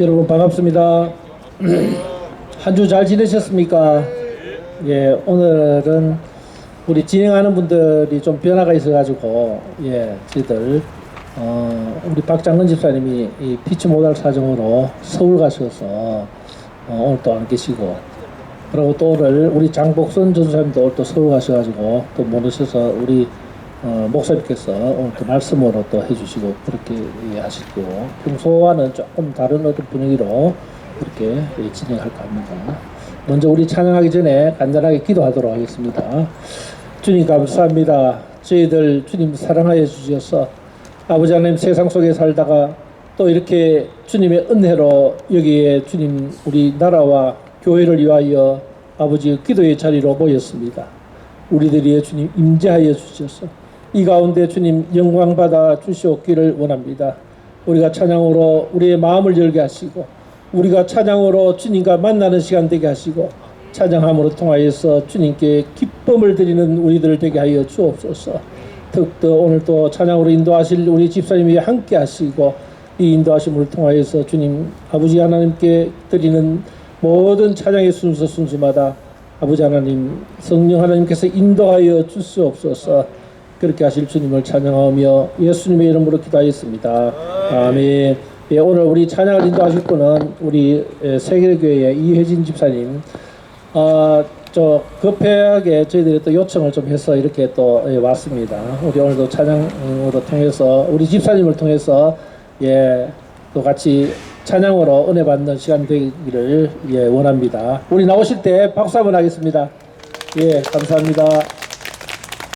여러분 반갑습니다. 한 주 잘 지내셨습니까? 예, 오늘은 우리 진행하는 분들이 좀 변화가 있어가지고 예, 저희들 어, 우리 박장근 집사님이 이 피치 모달 사정으로 서울 가셔서 어, 오늘 또 안 계시고 그리고 또 오늘 우리 장복선 전사님도 오늘 또 서울 가셔가지고 또 못 오셔서 우리 어, 목사님께서 오늘 또 말씀으로 또 해주시고 그렇게 예, 하시고 평소와는 조금 다른 어떤 분위기로 그렇게 예, 진행할까 합니다. 먼저 우리 찬양하기 전에 간단하게 기도하도록 하겠습니다. 주님 감사합니다. 저희들 주님 사랑하여 주셔서 아버지 하나님 세상 속에 살다가 또 이렇게 주님의 은혜로 여기에 주님 우리 나라와 교회를 위하여 아버지 기도의 자리로 모였습니다. 우리들이 주님 임재하여 주셔서 이 가운데 주님 영광 받아 주시옵기를 원합니다. 우리가 찬양으로 우리의 마음을 열게 하시고 우리가 찬양으로 주님과 만나는 시간 되게 하시고 찬양함으로 통하여서 주님께 기쁨을 드리는 우리들 되게 하여 주옵소서. 더욱더 오늘 또 찬양으로 인도하실 우리 집사님이 함께 하시고 이 인도하심을 통하여서 주님 아버지 하나님께 드리는 모든 찬양의 순서 순서마다 아버지 하나님 성령 하나님께서 인도하여 주시옵소서 그렇게 하실 주님을 찬양하며 예수님의 이름으로 기도하였습니다. 아멘. 예, 오늘 우리 찬양을 인도하실 분은 우리 예, 세계교회의 이혜진 집사님. 아, 저 급하게 저희들이 또 요청을 좀 해서 이렇게 또 예, 왔습니다. 우리 오늘도 찬양으로 통해서 우리 집사님을 통해서 예, 또 같이 찬양으로 은혜 받는 시간 되기를 예, 원합니다. 우리 나오실 때 박수 한번 하겠습니다. 예, 감사합니다.